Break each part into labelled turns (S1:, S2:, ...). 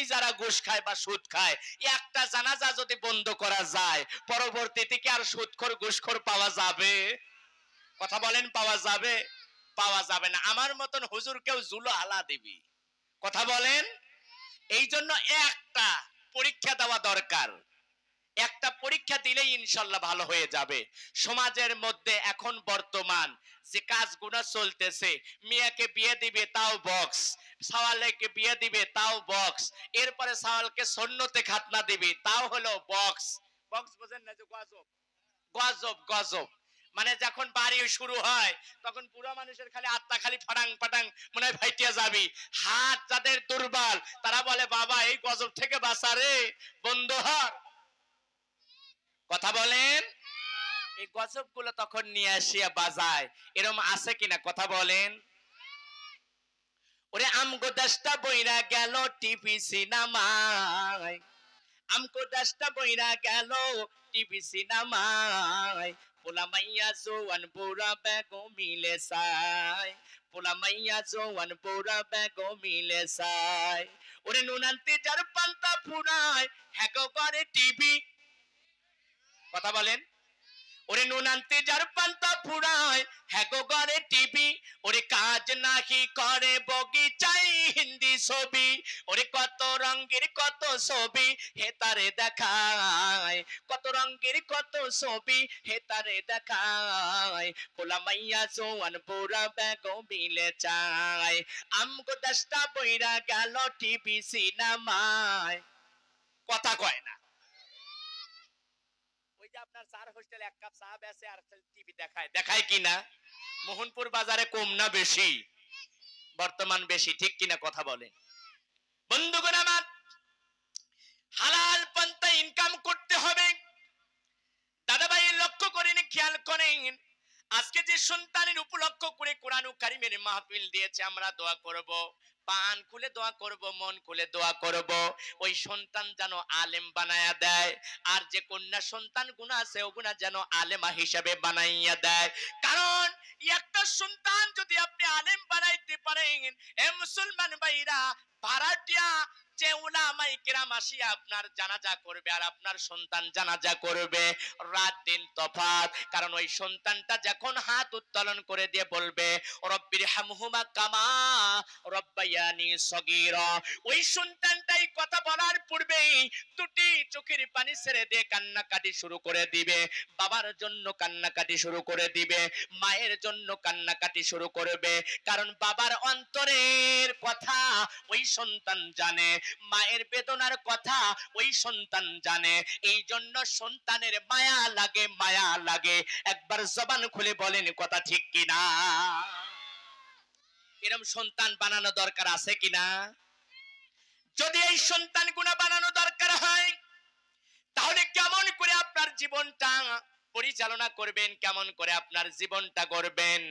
S1: এমনি যারা ঘুষ খায় বা সুদ খায় একটা জানাজা যদি বন্ধ করা যায়, পরবর্তীতে কি আর সুদখোর, ঘুষখোর পাওয়া যাবে? কথা বলেন, পাওয়া যাবে? পাওয়া যাবে না। আমার মতন হুজুর কেউ জুলো হালা দিবি। কথা বলেন? এই জন্য একটা পরীক্ষা দেওয়া দরকার। একটা পরীক্ষা দিলেই ইনশাল্লাহ ভালো হয়ে যাবে। সমাজের মধ্যে এখন বর্তমান যে কাজগুলো চলতেছে, মেয়েকে বিয়ে দিবে তাও বক্স সওয়ালকে বিয়ে দিবে তাও বক্স এরপরে সওয়ালকে সন্ন্যতে খাতনা দিবে তাও হলো বক্স বক্স বোঝেন না যে গজব। গজব গজব। মানে যখন বাড়ি শুরু হয়, তখন পুরো মানুষের খালি আত্মা খালি ফাটাং ফাটাং মনে হয় ফাইটিয়া যাবি। হাত যাদের দুর্বল, তারা বলে, বাবা, এই গজব থেকে বাঁচা রে, বন্ধ হর। কথা বলেন। এই গজবগুলো তখন নিয়ে আসিয়া বাজায়। এরম আছে কিনা কথা বলেন। ওরে আমগো দশটা বইরা গেল টিভি সিনেমায়। আমগো দশটা বইরা গেল টিভি সিনেমায়। পোলা মাইয়া জোয়ান বুড়া বেগো মিলে সাই পোলা মাইয়া জোয়ান বুড়া বেগো মিলে সাই ওরে নুনান্তি যার পান্তা ফুরায়। হ্যাগো করে টিভি কথা বলেন। ওরে নুনান্তে যার পান্তা ফুরায় হ্যাগো করে টিভি ওরে কাজ নাহি করে বগিচাই হিন্দি ছবি। ওরে কত রঙের কত ছবি, হে তারে দেখায়। কত রঙের কত ছবি, হে তারে দেখায়। পোলা মাইয়া জোয়ান বুড়া বেগো মিলে চায়। আমগো দশটা বইরা গেল টিভি সিনেমায়। কথা কয় না। আপনার চার হোস্টেল এক কাপ চা বেচে আর টিভি দেখায়। দেখায় কিনা মোহনপুর বাজারে কম না বেশি? বর্তমান বেশি, ঠিক কিনা কথা বলেন? বন্ধুগণ আমার, হালাল পন্থা ইনকাম করতে হবে। দাদা ভাই লক্ষ্য করেন, খেয়াল করেন, আজকে যে সন্তানের উপলক্ষ করে কোরআন কারিমের মাহফিল দিয়েছে, আমরা দোয়া করব। পান, খুলে দোয়া করব, মন খুলে দোয়া করব। ওই সন্তান যেন আলেম বানায়া দেয়, আর যে কন্যা সন্তান গুণা আছে, ওগুনা যেন আলেমা হিসাবে বানাইয়া দেয়। কারণ একটা সন্তান যদি আপনি আলেম বানাইতে পারেন, এ মুসলমান ভাইরা ভাড়াটিয়া যে উলামাই কেরাম আসি, আপনার জানাজা করবে আর আপনার সন্তান জানাজা করবে। রাত দিন তফাত কারণ ওই সন্তানটা যখন হাত উত্তোলন করে দিয়ে বলবে রব্বির হামহুমা কামা রব্বায়ানি সগীরা। ওই সন্তানটাই কথা বলার পূর্বেই দুটি চোখের পানি ছেড়ে দিয়ে কান্নাকাটি শুরু করে দিবে। বাবার জন্য কান্নাকাটি শুরু করে দিবে। মায়ের জন্য কান্নাকাটি শুরু করবে। কারণ বাবার অন্তরের কথা ওই সন্তান জানে। মায়ের বেদনার কথা ওই সন্তান জানে। এই জন্য সন্তানের মায়া লাগে মায়া লাগে। একবার জবান খুলে বলেন কথা ঠিক কিনা? এরম সন্তান বানানো দরকার আছে কিনা? যদি এই সন্তান গুণা বানানো দরকার হয় তাহলে কেমন করে আপনার জীবনটা পরিচালনা করবেন, কেমন করে আপনার জীবনটা গড়বেন।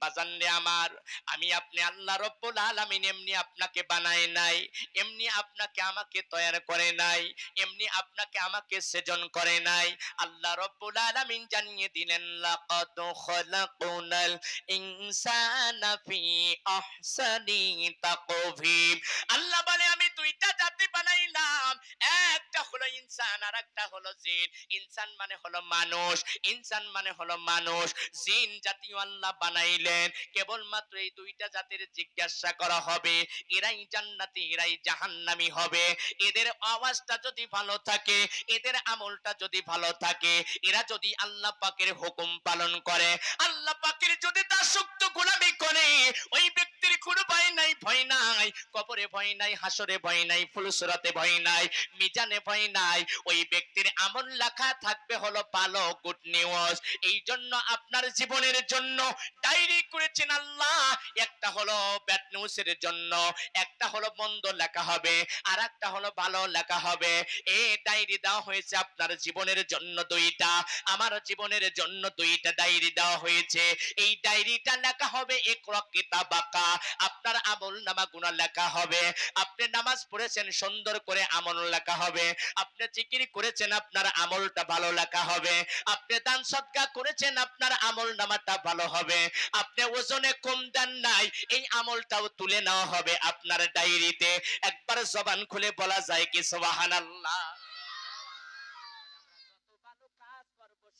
S1: বাজানরে আমার, আমি আপনি আল্লাহ রব্বুল আলামিন, এমনি আপনাকে বানায় নাই, এমনি আপনাকে আমাকে তৈয়ার করে নাই, এমনি আপনাকে আমাকে সৃজন করে নাই। আল্লাহ রব্বুল আলামিন জানিয়ে দিলেন, লাকাদ খলাকুনাল ইনসানা ফি আহসানি তাকভীম আল্লাহ বলে, আমি দুইটা জাতি বানাইলাম, একটা হলো ইনসান আর একটা হলো জিন। ইনসান মানে হলো মানুষ। ইনসান মানে হলো মানুষ। জিন জাতীয় আল্লাহ বানাইলেন। কেবলমাত্র এই দুইটা জাতির জিজ্ঞাসা করা হবে। এরাই জান্নাতি, এরাই জাহান্নামি হবে। এদের আওয়াজটা যদি ভালো থাকে, এদের আমলটা যদি ভালো থাকে, এরা যদি আল্লাহ পাকের হুকুম পালন করে, আল্লাহ পাকের যদি দাসত্ব গোলামি করে, ওই ব্যক্তির কোনো ভয় নাই ভয় নাই, কবরে ভয় নাই, হাসরে ভয় নাই, ফুলসুরাতে ভয় নাই, মিজানে ভয় নাই, ওই ব্যক্তির আমল লেখা থাকবে হলো ভালো গুড নিউজ এই জন্য আপনার জীবনের জন্য ডায়েরি করেছেন আল্লাহ। একটা হলো ব্যাড নিউজের জন্য। একটা হলো মন্দ লেখা হবে আর একটা হলো ভালো লেখা হবে। এই ডায়েরি দেওয়া হয়েছে আপনার জীবনের জন্য দুইটা, আমার জীবনের জন্য দুইটা ডায়েরি দেওয়া হয়েছে। এই ডায়েরিটা লেখা হবে এক কিতাবাকা, আপনার আমল নামা গুণা লেখা হবে। আপনি নামাজ পড়েছেন, সুন্দর করে আমল লেখা হবে। আপনি জিকির করেছেন, আপনার আমলটা ভালো লেখা হবে। আপনি দান সৎকা করেছেন, আপনার আমল নামাটা ভালো হবে। আপনি ওজনে কম দেন নাই এই আমলটাও তুলে নেওয়া হবে আপনার ডায়েরিতে। একবার জবান খুলে বলা যায় কি, সুবহানাল্লাহ।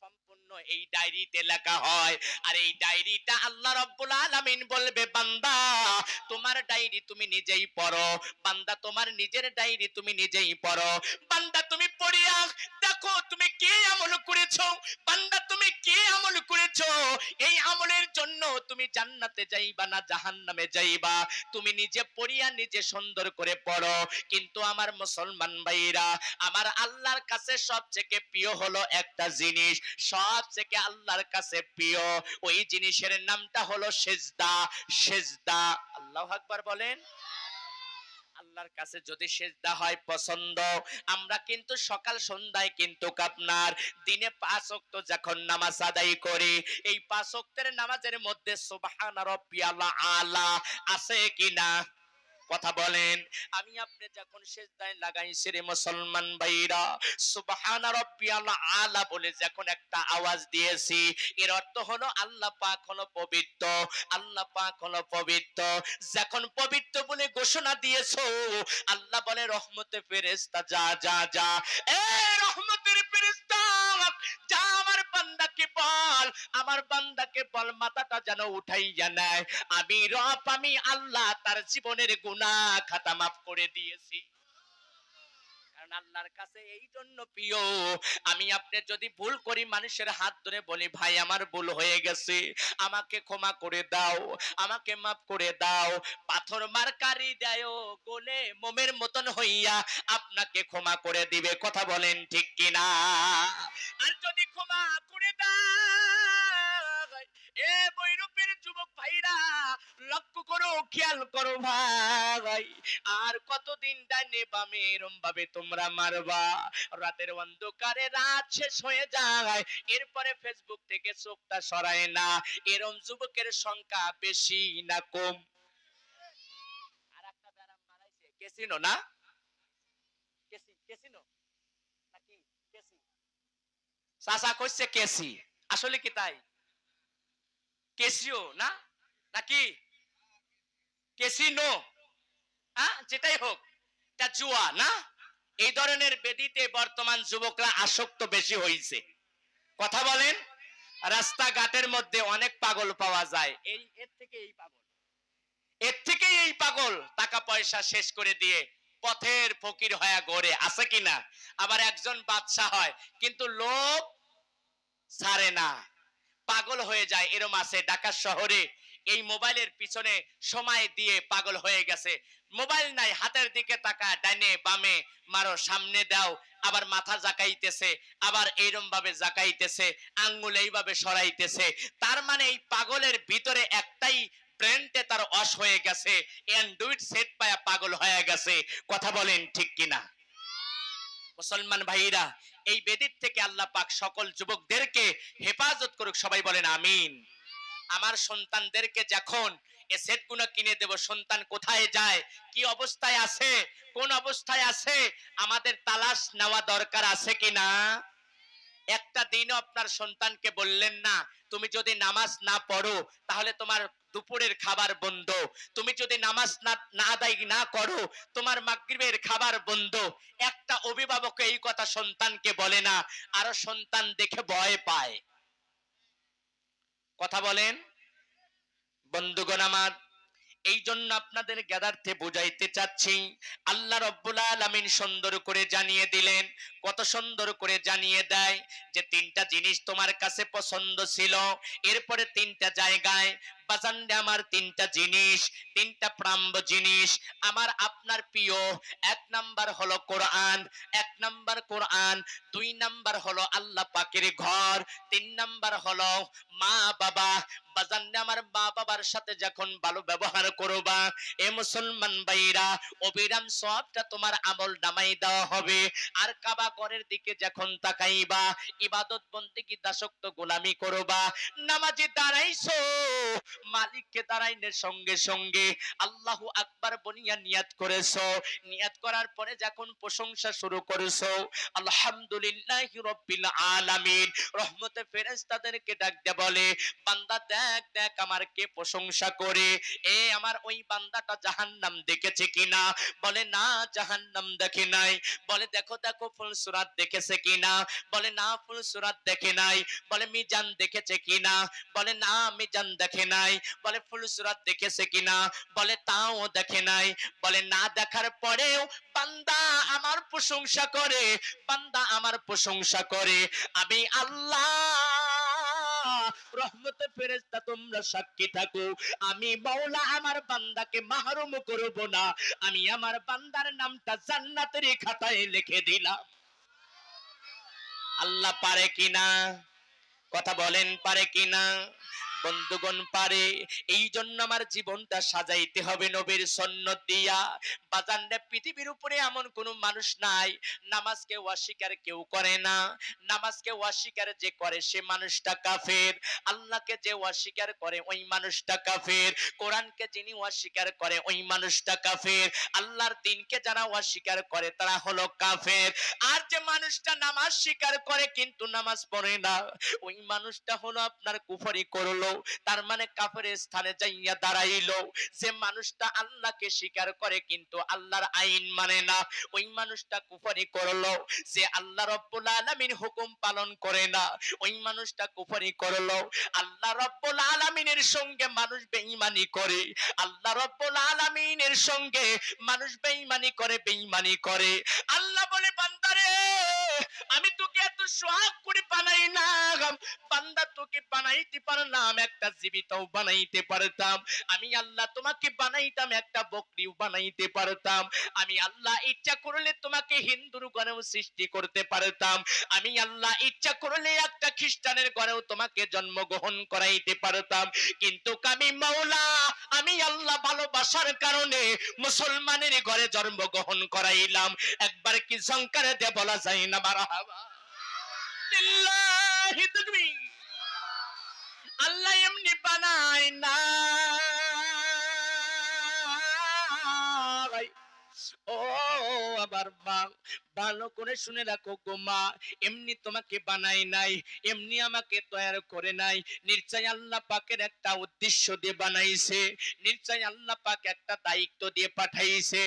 S1: সম্পূর্ণ এই ডায়েরিতে লেখা হয়। আর এই ডায়েরিটা আল্লাহ রাব্বুল আলামিন বলবে, বান্দা, তোমার ডায়েরি তুমি নিজেই পড়ো। বান্দা, তোমার নিজের ডায়েরি তুমি নিজেই পড়ো। বান্দা, তুমি পড়িয়া দেখো, তুমি কি আমল করেছ? বান্দা, তুমি কি আমল করেছ? এই আমলের জন্য তুমি জান্নাতে যাইবা না জাহান্নামে যাইবা। তুমি নিজে পড়িয়া নিজে সুন্দর করে পড়ো। কিন্তু আমার মুসলমান ভাইরা আমার আল্লাহর কাছে সবথেকে প্রিয় হলো একটা জিনিস। সবথেকে আল্লাহর কাছে প্রিয় ওই জিনিসের নামটা হলো সেজদা। সেজদা, আল্লাহ আকবার বলেন। আল্লাহর কাছে যদি সেজদা হয়, পছন্দ। আমরা কিন্তু সকাল সন্ধ্যায় কিন্তু আপনার দিনে পাঁচ ওয়াক্ত যখন নামাজ আদায় করি, এই পাঁচ ওয়াক্তের নামাজের মধ্যে সুবহান রাব্বিয়াল আলা আছে কিনা? কথা বলেন। আমি আপনি যখন সেজদায় লাগাইছি রে মুসলমান ভাইরা, সুবহান রাব্বিয়াল আলা বলে যখন একটা আওয়াজ দিয়েছি, এর অর্থ হলো আল্লাহ পাক হলো পবিত্র, আল্লাহ পাক হলো পবিত্র। যখন পবিত্র বলে ঘোষণা দিয়েছ, আল্লাহ বলে রহমতে ফেরেশতা, যা যা যা। এ রহমতের আমার বান্দাকে বল, মাথাটা যেন উঠাই জানায় আমি রব, আমি আল্লাহ, তার জীবনের গুনাহ খাতা মাফ করে দিয়েছি। কারণ আল্লাহর কাছে এই জন্য প্রিয়, আমি আপনি যদি ভুল করি মানুষের হাত ধরে বলি, ভাই, আমার ভুল হয়ে গেছে, আমাকে ক্ষমা করে দাও, আমাকে মাফ করে দাও, পাথর দেয় গোলে মোমের মতন হইয়া আপনাকে ক্ষমা করে দিবে। কথা বলেন ঠিক কিনা? আর যদি ক্ষমা করে দেয়, এ বৈরূপের যুবক ভাইরা, লক্ষ্য করো, খেয়াল করো ভাই আর কতদিন ডাইনে বামে এরম ভাবে তোমরা মারবা? রাতের অন্ধকারে রাত শেষ হয়ে যায়। এরপরে ফেসবুক থেকে চোখটা সরায় না। এরম যুবকের সংখ্যা বেশি না কম। আর একটা ব্যারাম কেসিনো না? কেসি কেসিনো নাকি কেসি কইছে কেসি আসলে কি তাই? কেসিও না? নাকি? কেসিনো যেটাই হোক, এটা জুয়া, না? এই ধরনের বেদিতে বর্তমান যুবকরা আসক্ত বেশি হয়েছে কথা বলেন, রাস্তাঘাটের মধ্যে অনেক পাগল পাওয়া যায়। এই, এর থেকে এই পাগল। এর থেকে এই পাগল। টাকা পয়সা শেষ করে দিয়ে পথের ফকির হয়ে গড়ে। আছে কিনা আবার একজন বাদশা হয়, কিন্তু লোক ছাড়ে না। পাগল হয়ে যায়, এরম আছে। ঢাকা শহরে এই মোবাইলের পিছনে সময় দিয়ে পাগল হয়ে গেছে। মোবাইল নাই, হাতের দিকে তাকা ডাইনে বামে মারো, সামনে দাও, আবার মাথা জাকাইতেছে, আবার এইরম ভাবে জাকাইতেছে, আঙ্গুল এইভাবে সরাইতেছে। তার মানে এই পাগলের ভিতরে একটাই ব্রেনটে তার অস হয়ে গেছে, অ্যান্ড্রয়েড সেট পায়া পাগল হয়ে গেছে। কথা বলেন ঠিক কিনা? মুসলমান ভাইরা, এই বেদির থেকে আল্লাহ পাক সকল যুবকদেরকে হেফাজত করুক, সবাই বলেন আমিন। আমার সন্তানদেরকে যখন এ সেটগুলো কিনে দেব, সন্তান কোথায় যায়? কি অবস্থায় আছে? কোন অবস্থায় আছে? আমাদের তালাশ নেওয়া দরকার আছে কিনা একটা দিনও আপনার সন্তানকে বললেন না, তুমি যদি নামাজ না পড়ো, তাহলে তোমার দুপুরের খাবার বন্ধ। তুমি যদি নামাজ না না আদায় না করো, তোমার মাগরিবের খাবার বন্ধ। একটা অভিভাবক এই কথা সন্তানকে বলে না, আরও সন্তান দেখে ভয় পায়। কথা বলেন? বন্ধুগণ আমার এই জন্য আপনাদের গ্যাদার্থে বুঝাইতে চাচ্ছি, আল্লাহ রব্বুল আলামিন সুন্দর করে জানিয়ে দিলেন, কত সুন্দর করে জানিয়ে দেয় যে তিনটা জিনিস তোমার কাছে পছন্দ ছিল, এরপরে তিনটা জায়গায় বাজানডে আমার তিনটা জিনিস, তিনটা প্রাম্ব জিনিস। আমার আপনার প্রিয়, এক নাম্বার হলো কোরআন, এক নাম্বার কোরআন, দুই নাম্বার হলো আল্লাহ পাকের ঘর, তিন নাম্বার হলো মা বাবা। বাজানডে আমার মা বাবার সাথে যখন ভালো ব্যবহার করবা, এ মুসলমান ভাইরা, অবিরাম সবটা তোমার আমল নামাই দেওয়া হবে। আর কাবা ঘরের দিকে যখন তাকাইবা, ইবাদত বন্দেগি দাসক্ত গোলামি করবা। নামাজে দাঁড়াইছো মালিককে দাঁড়াইনের সঙ্গে সঙ্গে আল্লাহু আকবার বনিয়া নিয়াত করেছ। নিয়াত করার পরে যখন প্রশংসা শুরু করেছ, আলহামদুলিল্লাহ রব্বিল আলামিন। রহমতে ফেরেশতাদেরকে ডাক দিয়ে বলে, বান্দা, দেখ দেখ আমার কে প্রশংসা করে। এ আমার ওই বান্দাটা জাহান্নাম দেখেছে কিনা? বলে, না, জাহান্নাম দেখে নাই। বলে, দেখো দেখো, ফুল সুরাত দেখেছে কিনা? বলে, না, ফুল সুরাত দেখে নাই। বলে, মিজান দেখেছে কিনা? বলে, না, মিজান দেখে নাই। বলে ফুল সুরাত দেখেছে কিনা? বলে, তাও দেখে নাই। বলে, না দেখার পরেও বান্দা আমার প্রশংসা করে, বান্দা আমার প্রশংসা করে। আমি আল্লাহ, রহমতে ফেরেশতা, তোমরা সাক্ষী থাকো। আমি মাওলা আমার বান্দাকে মাহরুম করব না। আমি আমার বান্দার নামটা জান্নাতের খাতায় লিখে দিলাম। আল্লাহ পারে কিনা? কথা বলেন, পারে কিনা? বন্ধুগণ পারে এই জন্য আমার জীবনটা সাজাইতে হবে নবীর সন্ন্যত দিয়া। বাজানরে পৃথিবীর উপরে এমন কোন মানুষ নাই, নামাজকে অস্বীকার কেউ করে না। নামাজকে অস্বীকার যে করে সে মানুষটা কাফের, আল্লাহকে যে অস্বীকার করে ওই মানুষটা কাফের, কোরআনকে যিনি অস্বীকার করে ওই মানুষটা কাফের, আল্লাহর দিনকে যারা অস্বীকার করে তারা হলো কাফের। আর যে মানুষটা নামাজ স্বীকার করে কিন্তু নামাজ পড়ে না, ওই মানুষটা হলো আপনার কুফরি করল। তার মানে কাফের স্থানে যাইয়া দাঁড়াইলো। যে মানুষটা আল্লাহকে স্বীকার করে কিন্তু আল্লাহর আইন মানে না। ওই মানুষটা কুফরি করল যে আল্লাহ রব্বুল আলামিন হুকুম পালন করে না। ওই মানুষটা কুফরি করল। আল্লাহ রব্বুল আলামিনের সঙ্গে মানুষ বেঈমানি করে। আল্লাহ রব্বুল আলামিনের সঙ্গে মানুষ বেঈমানি করে বেঈমানি করে। আল্লাহ বলে, বান্দারে, আমি তোকে এত সোহাগ করে বানাই না বান্দা তোকে বানাইতে পারলাম একটা জীবিতও বানাইতে পারতাম। আমি আল্লাহ তোমাকে বানাইতাম, একটা বকরিও বানাইতে পারতাম। আমি আল্লাহ ইচ্ছা করলে তোমাকে হিন্দুর গণেও সৃষ্টি করতে পারতাম। আমি আল্লাহ ইচ্ছা করলে একটা খ্রিস্টানের গণেও তোমাকে জন্মগ্রহণ করাইতে পারতাম। কিন্তু আমি মাওলা, আমি আল্লাহ ভালোবাসার কারণে মুসলমানের ঘরে জন্মগ্রহণ করাইলাম। একবার কি সংকারে দিয়ে বলা যায় না মারহাবা? লিল্লাহি তাকবীর। আল্লাহ এমনি ও আবার মা, ভালো করে শুনে রাখো গো মা, এমনি তোমাকে বানাই নাই, এমনি আমাকে তৈরি করে নাই। আল্লাহ পাকের একটা উদ্দেশ্য দিয়ে বানাইছে আল্লাহ পাক একটা দায়িত্ব দিয়ে পাঠাইছে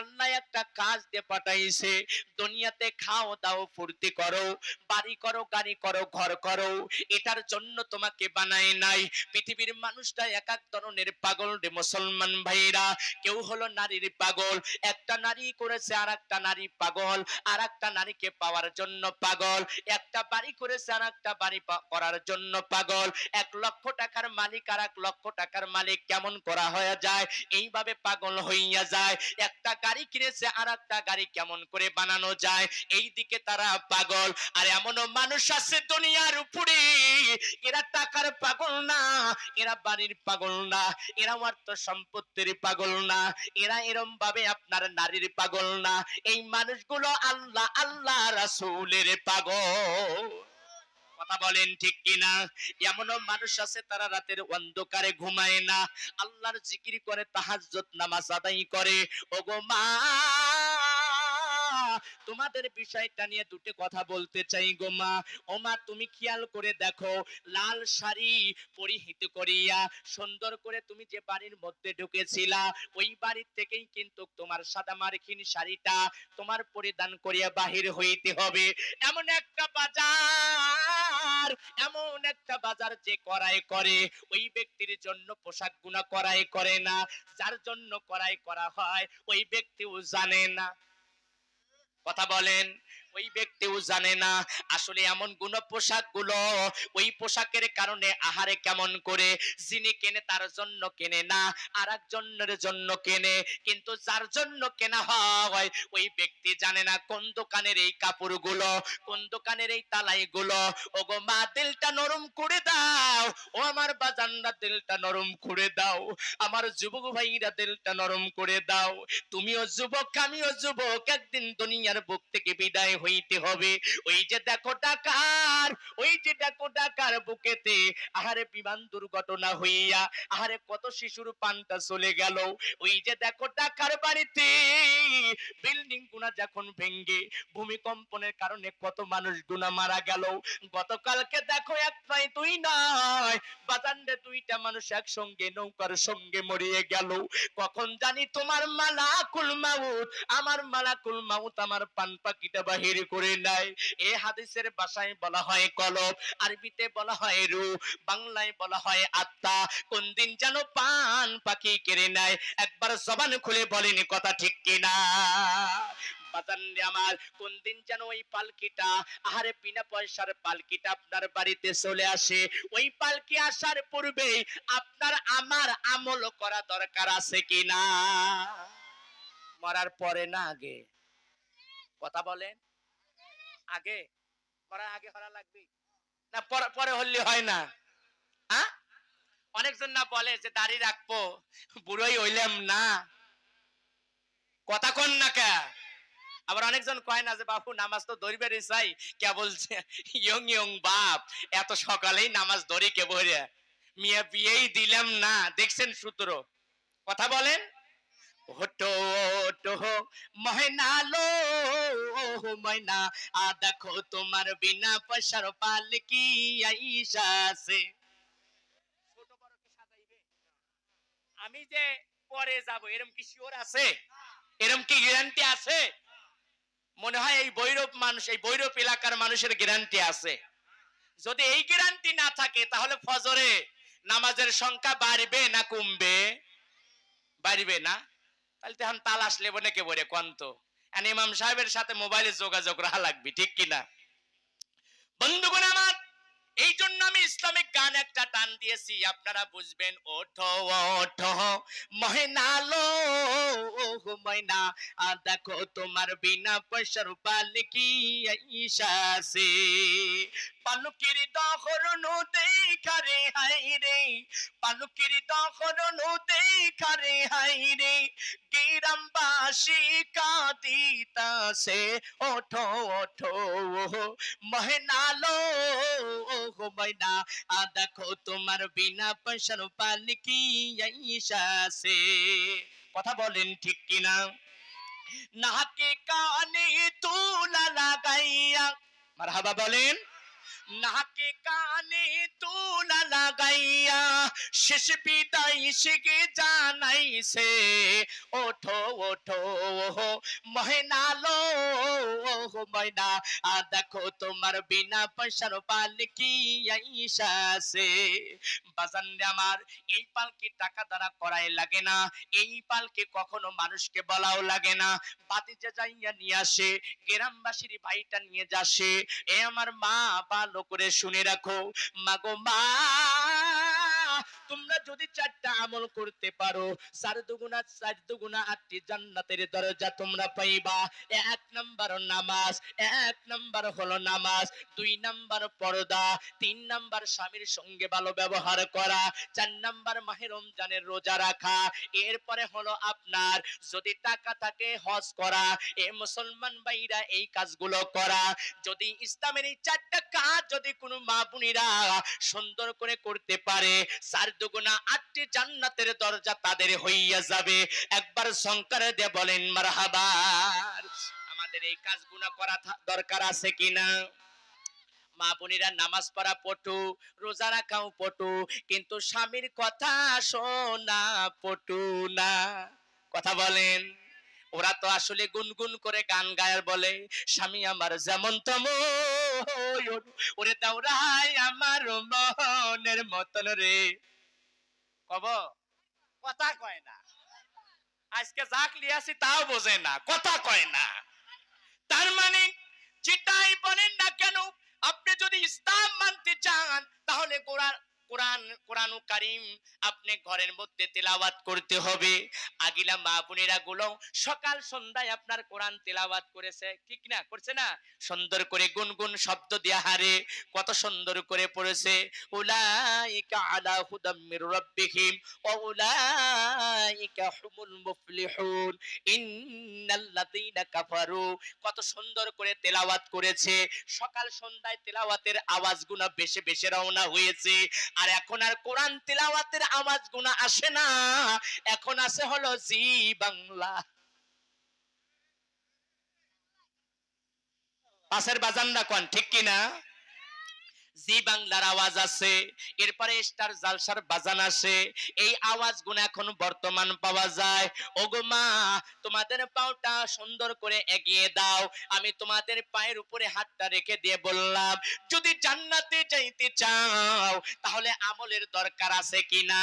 S1: আল্লাহ একটা কাজ দিয়ে পাঠাইছে। দুনিয়াতে খাও দাও, ফুর্তি করো, বাড়ি করো, গাড়ি করো, ঘর করো, এটার জন্য তোমাকে বানায় নাই। পৃথিবীর মানুষটা এক এক ধরনের পাগল রে মুসলমান ভাইরা কেউ হলো নারীর পাগল একটা নারী করেছে আর একটা নারী পাগল আর একটা নারীকে পাওয়ার জন্য পাগল, একটা বাড়ি করেছে আর একটা বাড়ি করার জন্য পাগল। এক লক্ষ টাকার মালিক আর এক লক্ষ টাকার মালিক কেমন করা হয়ে যায়? এইভাবে পাগল হইয়া যায়। একটা গাড়ি কিনেছে আর একটা গাড়ি কেমন করে বানানো যায়? এই দিকে তারা পাগল। আর এমনও মানুষ আছে দুনিয়ার উপরে। এরা টাকার পাগল না, এরা বাড়ির পাগল না, এরা অর্থ সম্পত্তির পাগল না, এরা এরম ভাবে আপনার নারীর পাগল না। এই মানুষগুলো আল্লাহ আল্লাহ রাসূলের পাগল। কথা বলেন ঠিক কিনা? এমনও মানুষ আছে, তারা রাতের অন্ধকারে ঘুমায় না। আল্লাহর জিকির করে, তাহাজ্জুদ নামাজ আদায় করে। ওগো মা! তোমাদের বিষয়টা নিয়ে দুটো কথা বলতে চাই গো মা। ও তুমি খেয়াল করে দেখো, লাল শাড়ি পরিহিত করিয়া সুন্দর করে তুমি যে বাড়ির মধ্যে ঢুকেছিলা, ওই বাড়ির থেকেই কিন্তু তোমার সাদা মার্কিন শাড়িটা তোমার পরিধান করিয়া বাহির হইতে হবে। এমন একটা বাজার, এমন একটা বাজার যে করাই করে, ওই ব্যক্তির জন্য পোশাক গুনা করাই করে না, যার জন্য করাই করা হয়, ওই ব্যক্তিও জানে না। কথা বলেন ওই ব্যক্তিও জানে না। আসলে এমন গুণ পোশাকগুলো ওই পোশাকের কারণে আহারে কেমন করে? যিনি কেনে তার জন্য কেনে না আর একজনের জন্য কেনে। কিন্তু যার জন্য কেনা হয়, ওই ব্যক্তি জানে না কোন দোকানের এই কাপড়গুলো, কোন দোকানের এই তালাই গুলো ও গো মা দিলটা নরম করে দাও। ও আমার বাজানরা দিলটা নরম করে দাও। আমার যুবক ভাইরা দিলটা নরম করে দাও। তুমিও যুবক, আমিও যুবক। একদিন দুনিয়ার বুক থেকে বিদায় হইতে হবে। ওই যে দেখো ডাকার, ওই যে দেখো ডাকার বুকেতে, আহারে বিমান দুর্ঘটনা হইয়া, আহারে কত শিশুর পান্তা চলে গেল। ওই যে দেখো ডাকার বাড়িতে বিল্ডিং গুনা যখন ভেঙ্গে, ভূমিকম্পনের কারণে কত মানুষ গুনা মারা গেল। গতকালকে দেখো এক নয় দুই নয় বাজান্ডে দুইটা মানুষ একসঙ্গে নৌকার সঙ্গে মরিয়ে গেল। কখন জানি তোমার মালাকুল মাউত, আমার মালাকুল মাউত আমার পান পাখিটা বাহির করে হাদিসের ভাষায় বলা হয় কলব, আরবিতে বলা হয় রু, বাংলায় বলা হয় আত্মা। কোন দিন যেন পান পাখি কেড়ে নেয়। একবার জবান খুলে বলেন কথা ঠিক কিনা আমার, কোন দিন যেন ওই পালকিটা, আহারে বিনা পয়সার পালকিটা আপনার বাড়িতে চলে আসে। ওই পালকি আসার পূর্বে আপনার আমার আমল করা দরকার আছে কিনা মরার পরে না আগে। কথা বলেন। আগে, করার আগে করা লাগবে। না, পরে পরে হলে হয় না। হ্যাঁ অনেকজন না বলে যে, দাড়ি রাখব, বুড়োই হইলাম না। কথা কন না কে? আবার অনেকজন কয় না যে, বাপু, নামাজ তো ধরবে চাই কে বলছে, ইয়ং ইয়ং বাপ, এত সকালেই নামাজ ধরি কে বলে মিয়া বিয়েই দিলাম না। দেখছেন সূত্র। কথা বলেন? হটো লো আ দেখো তোমার বিনা পালকি আইসা আমি যে পরে যাব এরম কি শিওর আছে? এরম কি গ্যারান্টি আছে? মনে হয় এই বৈরব মানুষ এই বৈরব এলাকার মানুষের গ্যারান্টি আছে। যদি এই গ্যারান্টি না থাকে তাহলে ফজরে নামাজের সংখ্যা বাড়বে না কমবে? বাড়বে না? তাহলে তখন তালাশ লেবো নাকি বলে কন্ত ইমাম সাহেবের সাথে মোবাইলে যোগাযোগ রাখা লাগবে, ঠিক কিনা? বন্ধুগণ আমার এই জন্য আমি ইসলামিক গান একটা টান দিয়েছি, আপনারা বুঝবেন। ওঠো ওঠো মহেনালো ময়না। আ দেখো তোমার বিনা পয়সার পালকি আইসাছে পালকির দহরণ দেখারে হাই রে। পালকির দহরণ দেখারে হাই রে। গ্রামবাসী কাঁদিতাছে। ওঠো ওঠো মহেনালো ময়না আ দেখো তোমার বিনা পয়সার পালকি আইসাছে। কথা বলেন ঠিক কিনা? নাকে কানে তুলা লাগাইয়া। মারহাবা বলেন। নাকে কানে তুলা লাগাইয়া শেষ বিদায় শিখে জানাইছে, ওঠো ওঠো মহেনালো ময়না আ দেখো তোমার বিনা পয়সার পালকি আইসাছে। বাজান আমার, এই পালকি টাকা দ্বারা করাই লাগে না, এই পালকি কখনো মানুষকে বলাও লাগে না। বাতিজা যাইয়া নিয়ে আসে, গ্রামবাসীর ভাইটা নিয়ে যাসে, এ আমার মা ভালো করে শুনে রাখো। মাগো মা তোমরা যদি চারটা আমল করতে পারো চার দুগুণা চার দুগুণা আটটি জান্নাতের দরজা তোমরা পাইবা। এক নাম্বার নামাজ, এক নাম্বার হলো নামাজ, দুই নাম্বার পর্দা, তিন নাম্বার স্বামীর সঙ্গে ভালো ব্যবহার করা, চার নাম্বার মাহে রমজানের রোজা রাখা। এরপরে হলো আপনার যদি টাকা থাকে হজ করা, এ মুসলমান ভাইরা এই কাজগুলো করা। যদি ইসলামের এই চারটা কাজ যদি কোনো মা বোনেরা সুন্দর করে করতে পারে চার দুগুণা আটটি জান্নাতের দরজা তাদের হইয়া যাবে। একবার সংকারে দিয়ে বলেন মারহাবার আমাদের এই কাজগুলো করা দরকার আছে কিনা মা বোনেরা নামাজ পড়া পটু, রোজা রাখাও পটু, কিন্তু স্বামীর কথা শোনা পটু না। কথা বলেন। ওরা তো আসলে গুনগুন করে গান গায়ার বলে, স্বামী আমার যেমন তম ওরে দাওরাই আমার মনের মতন রে। কব? কথা কয় না। আজকে যাক লিয়াছি তাও বোঝে না। কথা কয় না। তার মানে যেটাই বলেন না কেন, আপনি যদি ইসলাম মানতে চান, তাহলে কোরআন কত সুন্দর করে পড়েছে। কত সুন্দর করে তেলাওয়াত করেছে। সকাল সন্ধ্যায় তেলাওয়াতের আওয়াজগুলো বেশি বেশি রওনা হয়েছে। আর এখন আর কোরআন তিলাওয়াতের আওয়াজ গুণা আসে না। এখন আসে হলো জি বাংলা। পাশের বাজানরা কন, ঠিক কি না জি বাংলার আওয়াজ আছে, এরপরে স্টার জালসার বাজান আসে, এই আওয়াজ গুণ এখন বর্তমান পাওয়া যায়। ওগো মা, তোমাদের পাওটা সুন্দর করে এগিয়ে দাও, আমি তোমাদের পায়ের উপরে হাতটা রেখে দিয়ে বললাম, যদি জান্নাতে যাইতে চাও, তাহলে আমলের দরকার আছে কিনা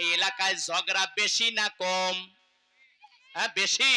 S1: এই এলাকায় ঝগড়া বেশি না কম? হ্যাঁ বেশি?